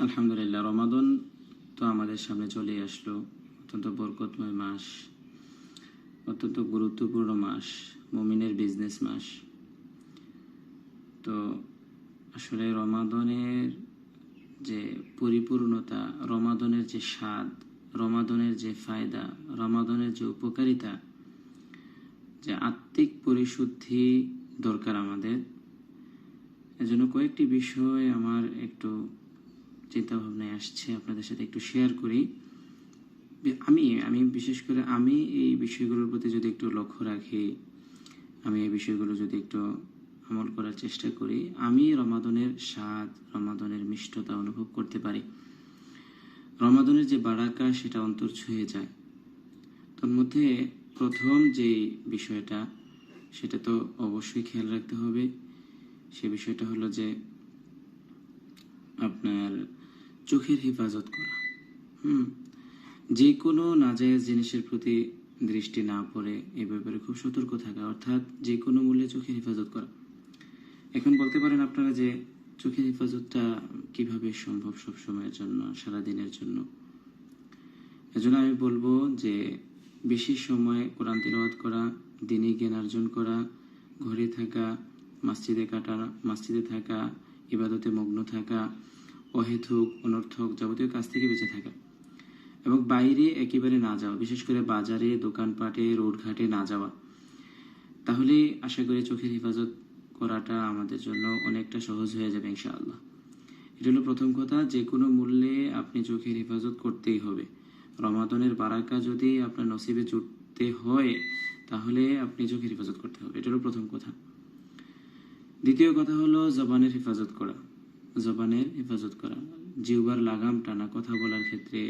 আলহামদুলিল্লাহ, রমাদন তো আমাদের সামনে চলে আসলো। অত্যন্ত বরকতময় মাস, অত্যন্ত গুরুত্বপূর্ণ মাস, মমিনের বিজনেস মাস। তো আসলে রমাদনের যে পরিপূর্ণতা, রমাদনের যে স্বাদ, রমাদনের যে ফায়দা, রমাদনের যে উপকারিতা, যে আত্মিক পরিশুদ্ধি দরকার আমাদের। এজন্য কয়েকটি বিষয় আমার একটু চিন্তা ভাবনায় আসছে, আপনাদের সাথে একটু শেয়ার করি। আমি আমি বিশেষ করে আমি এই বিষয়গুলোর প্রতি যদি একটু লক্ষ্য রাখি, আমি এই বিষয়গুলো যদি একটু আমল করার চেষ্টা করি, আমি রমাদনের স্বাদ, রমাদনের মিষ্টতা অনুভব করতে পারি। রমাদনের যে বারাকা, সেটা অন্তর ছুঁয়ে যায়। তোর মধ্যে প্রথম যে বিষয়টা, সেটা তো অবশ্যই খেয়াল রাখতে হবে। সে বিষয়টা হলো যে আপনার চোখের হেফাজত করা। হুম। যে কোনো নাজায়েজ জিনিসের প্রতি দৃষ্টি না পড়ে এ ব্যাপারে খুব সতর্ক থাকা, অর্থাৎ যে কোনো মূল্যে চোখের হেফাজত করা। এখন বলতে পারেন আপনারা যে চোখের হেফাজতটা কীভাবে সম্ভব সব সময়ের জন্য সারা দিনের জন্য। এজন্য আমি বলব যে বেশি সময় কোরআন তিলাওয়াত করা, দিনে জ্ঞান অর্জন করা, ঘরে থাকা, মসজিদে কাটা মসজিদে থাকা, ইবাদতে মগ্ন থাকা অহেতুক, অনর্থক যাবতীয় কাজ থেকে বেঁচে থাকা এবং বাইরে একেবারে না যাওয়া, বিশেষ করে বাজারে, দোকানপাটে, রোডঘাটে না যাওয়া। তাহলে আশা করি চোখের হেফাজত করাটা আমাদের জন্য অনেকটা সহজ হয়ে যাবে ইনশাআল্লাহ। এটা হলো প্রথম কথা যে কোনো মূল্যে আপনি চোখের হেফাজত করতেই হবে। রমাদনের বারাকা যদি আপনার নসিবে জুটতে হয়, তাহলে আপনি চোখের হেফাজত করতে হবে। এটা হলো প্রথম কথা। দ্বিতীয় কথা হলো জবানের হেফাজত করা। জবানের হেফাজত করা। জিহ্বার লাগাম টানা, কথা বলার ক্ষেত্রে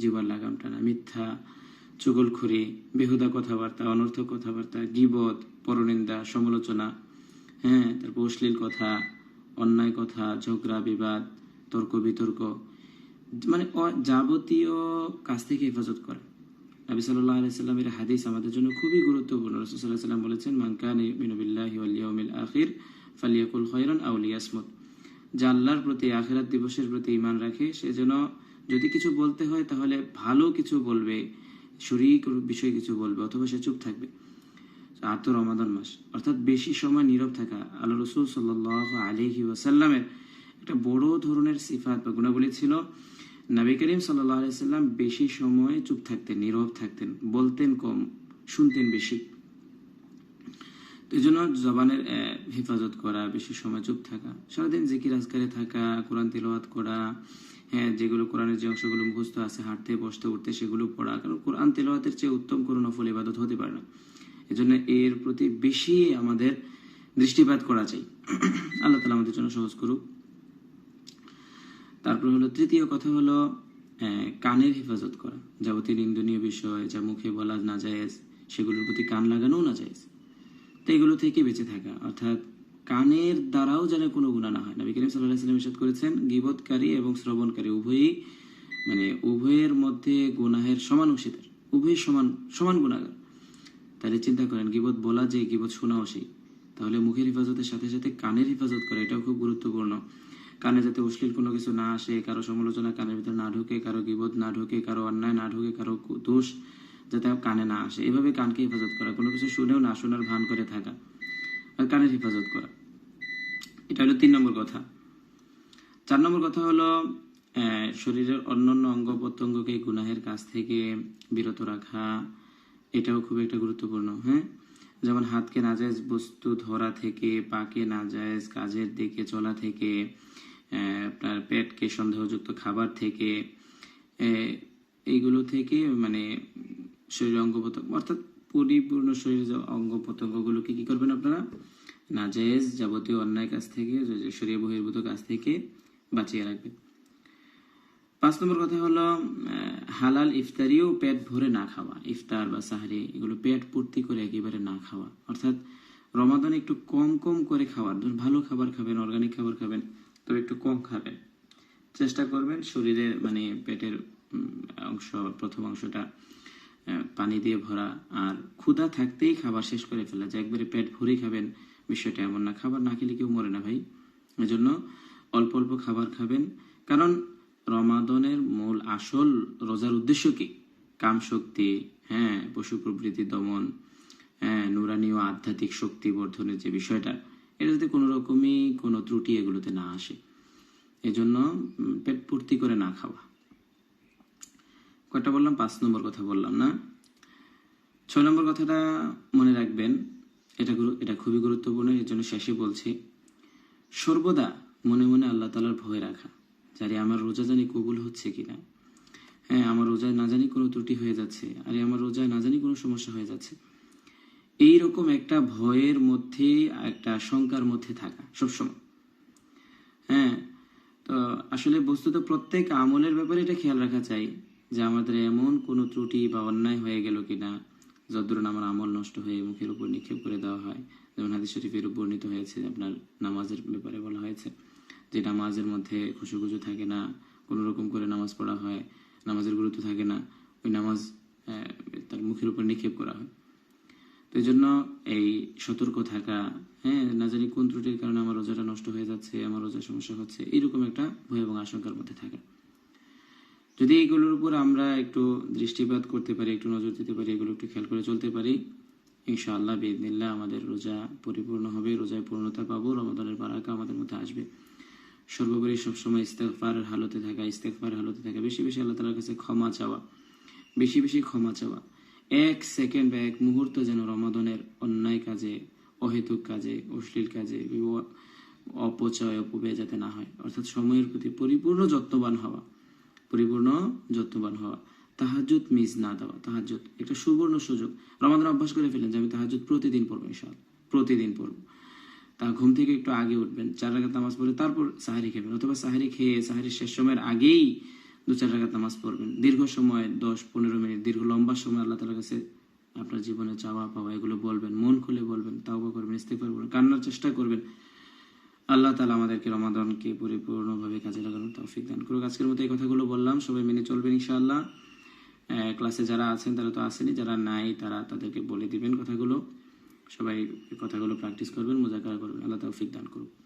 জিহ্বার লাগাম টানা, মিথ্যা, চুগলখুরি, বেহুদা কথাবার্তা, অনর্থক কথাবার্তা, গিবত, পরনিন্দা, সমালোচনা হ্যাঁ তারপর অশ্লীল কথা, অন্যায় কথা, ঝগড়া, বিবাদ, তর্ক, বিতর্ক মানে যাবতীয় কাজ থেকে হেফাজত করা। নবী সাল্লাহ আলাইসাল্লামের হাদিস আমাদের জন্য খুবই গুরুত্বপূর্ণ। রসুল্লাহ সাল্লাম বলেছেন মানকান মিনবিল্লাহি ইয়াউমিল আখির, ফালিয়াকুল খৈরন আউলিয়াসমত যা আল্লাহর প্রতি, আখেরাত দিবসের প্রতি ইমান রাখে, সে যেন যদি কিছু বলতে হয়, তাহলে ভালো কিছু বলবে শরীর বিষয়ে কিছু বলবে, অথবা সে চুপ থাকবে। আর তো রমাদান মাস। অর্থাৎ বেশি সময় নীরব থাকা। আল্লাহ রসুল সাল্লাহ আলহি ওয়াসাল্লামের একটা বড় ধরনের সিফাত বা গুণাবলী ছিল। নবী করিম সাল্লাহ আলাইসাল্লাম বেশি সময় চুপ থাকতেন, নীরব থাকতেন, বলতেন কম, শুনতেন বেশি। এই জন্য জবানের হেফাজত করা, বেশি সময় চুপ থাকা, সারাদিন জিকির আজকারে থাকা, কোরআন তিলওয়াত করা হ্যাঁ যেগুলো কোরআনের যে অংশগুলো মুখস্থ আছে, হাঁটতে, বসতে, উঠতে, সেগুলো পড়া, কারণ কোরআন তেলাওয়াতের চেয়ে উত্তম কোনো নফল ইবাদত হতে পারে না। এজন্য এর প্রতি বেশি আমাদের দৃষ্টিপাত করা চাই। আল্লাহ তালা আমাদের জন্য সহজ করুক। তারপর হলো, তৃতীয় কথা হলো কানের হেফাজত করা। যাবতীয় নিন্দনীয় বিষয়, যা মুখে বলা না যায় সেগুলোর প্রতি কান লাগানোও না যায় তো এগুলো থেকে বেঁচে থাকা। অর্থাৎ কানের দ্বারাও যেন কোনো গুণা না হয়। নবী করিম সাল্লাহ সাল্লাম ইরশাদ করেছেন গিবতকারী এবং শ্রবণকারী উভয়ই মানে উভয়ের মধ্যে গুনাহের সমান অংশীদার। উভয় সমান সমান গুণাগার তাহলে চিন্তা করেন গিবত বলা যে গিবত শোনাও সেই। তাহলে মুখের হেফাজতের সাথে সাথে কানের হেফাজত করা, এটাও খুব গুরুত্বপূর্ণ। কানে যাতে অশ্লীল কোনো কিছু না আসে, কারও সমালোচনা কানের ভিতরে না ঢোকে, কারও গিবত না ঢোকে, কারও অন্যায় না ঢোকে, কারও দোষ যাতে কানে না আসে। এভাবে কানকে হেফাজত করা, কোনো কিছু শুনেও না শোনার ভান করে থাকা আর কানের হেফাজত করা। এটা হলো তিন নম্বর কথা। চার নম্বর কথা হলো শরীরের অন্যান্য অঙ্গ প্রত্যঙ্গকে গুনাহের কাছ থেকে বিরত রাখা, এটাও খুব একটা গুরুত্বপূর্ণ হ্যাঁ? যেমন হাতকে নাজায়েজ বস্তু ধরা থেকে, পাকে নাজায়েজ কাজের দিকে চলা থেকে আপনার পেটকে সন্দেহযুক্ত খাবার থেকে এইগুলো থেকে মানে শরীরের অঙ্গ প্রত্যঙ্গ অর্থাৎ পরিপূর্ণ শরীরের অঙ্গ প্রত্যঙ্গগুলোকে কি করবেন আপনারা? নাজায়েজ যাবতীয় অন্যায় কাজ থেকে শরীর বহির্ভূত কাজ থেকে বাঁচিয়ে রাখবেন। পাঁচ নম্বর কথা হলো হালাল ইফতারিও পেট ভরে না খাওয়া, ইফতার বা সাহারি, এগুলো পেট পূর্তি করে একেবারে না খাওয়া। অর্থাৎ রমাদান একটু কম কম করে খাওয়ার ধরুন ভালো খাবার খাবেন অর্গানিক খাবার খাবেন তো একটু কম খাবেন। চেষ্টা করবেন শরীরের মানে পেটের অংশ, প্রথম অংশটা পানি দিয়ে ভরা আর ক্ষুধা থাকতেই খাবার শেষ করে ফেলা যে একবারে পেট ভরেই খাবেন, বিষয়টা এমন না। খাবার না খেলে কেউ মরে না ভাই। এজন্য অল্প অল্প খাবার খাবেন। কারণ রমাদনের মূল আসল রোজার উদ্দেশ্য কি? কাম শক্তি হ্যাঁ পশু প্রবৃত্তি দমন হ্যাঁ নুরানি ও আধ্যাত্মিক শক্তি বর্ধনের যে বিষয়টা, এটা যাতে কোনো রকমই কোনো ত্রুটি এগুলোতে না আসে, এজন্য পেট পূর্তি করে না খাওয়া। কয়টা বললাম? পাঁচ নম্বর কথা বললাম, না? ছয় নম্বর কথাটা মনে রাখবেন, এটা এটা খুবই গুরুত্বপূর্ণ, এর জন্য শেষে বলছি, সর্বদা মনে মনে আল্লাহ তালার ভয় রাখা যারে আমার রোজা জানি কবুল হচ্ছে কিনা। হ্যাঁ আমার রোজায় না জানি কোনো ত্রুটি হয়ে যাচ্ছে, আরে আমার রোজায় না জানি কোনো সমস্যা হয়ে যাচ্ছে। এইরকম একটা ভয়ের মধ্যে, একটা আশঙ্কার মধ্যে থাকা, সবসময়। হ্যাঁ তো আসলে বস্তুত প্রত্যেক আমলের ব্যাপারে এটা খেয়াল রাখা চাই। যে আমাদের এমন কোনো ত্রুটি বা অন্যায় হয়ে গেল কিনা যদ্দুরন আমার আমল নষ্ট হয়ে মুখের উপর নিক্ষেপ করে দেওয়া হয়। যেমন হাদিস শরীফের বর্ণিত হয়েছে আপনার নামাজের ব্যাপারে বলা হয়েছে যে নামাজের মধ্যে খুশুখুশু থাকে না, কোনো রকম করে নামাজ পড়া হয়, নামাজের গুরুত্ব থাকে না, ওই নামাজ তার মুখের উপর নিক্ষেপ করা হয়। তো এই জন্য এই সতর্ক থাকা হ্যাঁ না জানি কোন ত্রুটির কারণে আমার রোজাটা নষ্ট হয়ে যাচ্ছে, আমার রোজার সমস্যা হচ্ছে এইরকম একটা ভয় এবং আশঙ্কার মধ্যে থাকা। যদি এগুলোর উপর আমরা একটু দৃষ্টিপাত করতে পারি, একটু নজর দিতে পারি, এগুলো একটু খেয়াল করে চলতে পারি, ইনশাআল্লাহ বেদিল্লা আমাদের রোজা পরিপূর্ণ হবে, রোজায় পূর্ণতা পাবো রমাদানের বারাকা আমাদের মধ্যে আসবে। সর্বোপরি সবসময় ইস্তেকফারের হালতে থাকা ইস্তেকফারের হালতে থাকা, বেশি বেশি আল্লাহ তালার কাছে ক্ষমা চাওয়া, বেশি বেশি ক্ষমা চাওয়া। এক সেকেন্ড বা এক মুহূর্ত যেন রমাদনের অন্যায় কাজে, অহেতুক কাজে, অশ্লীল কাজে, অপচয়, অপব্যয় যাতে না হয়, অর্থাৎ সময়ের প্রতি পরিপূর্ণ যত্নবান হওয়া। পরিপূর্ণ, যত্নবান হওয়া। তাহাজুদ মিস না দেওয়া। তাহাজুদ একটা সুবর্ণ সুযোগ। রমাদান অভ্যাস করে ফেলেন যে আমি তাহাজুদ প্রতিদিন পড়ব, ইনশাআল্লাহ। প্রতিদিন পড়ব। তা ঘুম থেকে একটু আগে উঠবেন, চার রাকাত নামাজ পড়ে তারপর সাহারি খেবেন অথবা সাহারি খেয়ে সাহারির শেষ সময়ের আগেই দু চার রাকাত নামাজ পড়বেন। দীর্ঘ সময়, দশ, পনেরো মিনিট, দীর্ঘ লম্বা সময় আল্লাহ তালার কাছে আপনার জীবনে চাওয়া পাওয়া এগুলো বলবেন, মন খুলে বলবেন, তাওবা করবেন ইস্তেফার করবেন, কান্নার চেষ্টা করবেন। আল্লাহ তালা আমাদেরকে রমাদানকে পরিপূর্ণভাবে কাজে লাগানোর তৌফিক দান করুক। আজকের মতো এই কথাগুলো বললাম। সবাই মেনে চলবেন ইনশাআল্লাহ। ক্লাসে যারা আছেন, তারা তো আসেনি, যারা নাই, তারা তাদেরকে বলে দিবেন কথাগুলো। সবাই কথাগুলো প্র্যাকটিস করবেন, মোজাকারা করবেন। আল্লাহ তৌফিক দান করুক।